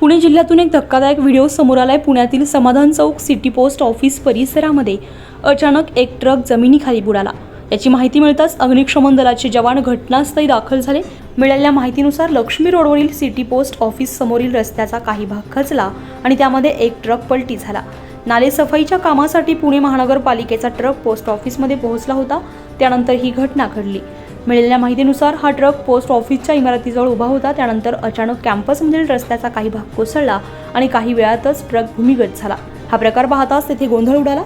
पुणे जिल्ह्यातून एक धक्कादायक व्हिडिओ समोर आलाय. पुण्यातील समाधान चौक सिटी पोस्ट ऑफिस परिसरामध्ये अचानक एक ट्रक जमिनीखाली बुडाला. याची माहिती मिळताच अग्निशमन दलाचे जवान घटनास्थळी दाखल झाले. मिळालेल्या माहितीनुसार लक्ष्मी रोडवरील सिटी पोस्ट ऑफिस समोरील रस्त्याचा काही भाग खचला आणि त्यामध्ये एक ट्रक पलटी झाला. नालेसफाईच्या कामासाठी पुणे महानगरपालिकेचा ट्रक पोस्ट ऑफिसमध्ये पोहोचला होता. त्यानंतर ही घटना घडली. मिळालेल्या माहितीनुसार हा ट्रक पोस्ट ऑफिसच्या इमारतीजवळ उभा होता. त्यानंतर अचानक कॅम्पसमधील रस्त्याचा काही भाग कोसळला आणि काही वेळातच ट्रक भूमिगत झाला. हा प्रकार पाहताच तेथे गोंधळ उडाला.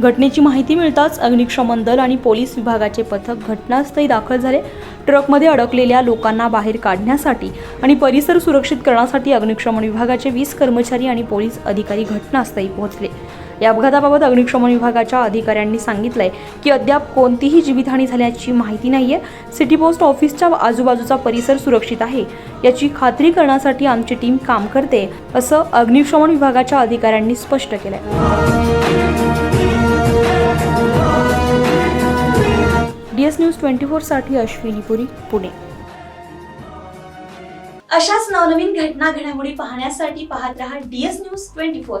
घटनेची माहिती मिळताच अग्निशमन दल आणि पोलीस विभागाचे पथक घटनास्थळी दाखल झाले. ट्रकमध्ये अडकलेल्या लोकांना बाहेर काढण्यासाठी आणि परिसर सुरक्षित करण्यासाठी अग्निशमन विभागाचे वीस कर्मचारी आणि पोलीस अधिकारी घटनास्थळी पोहोचले. या अपघाताबाबत अग्निशमन विभागाच्या अधिकाऱ्यांनी सांगितलंय की अद्याप कोणतीही जीवितहानी झाल्याची माहिती नाहीये. सिटी पोस्ट ऑफिसच्या आजूबाजूचा परिसर सुरक्षित आहे. याची खात्री करण्यासाठी आमची टीम काम करते असं अग्निशमन विभागाच्या अधिकाऱ्यांनी स्पष्ट केलंय. डीएस न्यूज ट्वेंटी फोरसाठी अश्विनी पुरी पुणे. अशाच नवनवीन घटना घडामोडी पाहण्यासाठी पाहत रहा डीएस न्यूज ट्वेंटी फोर.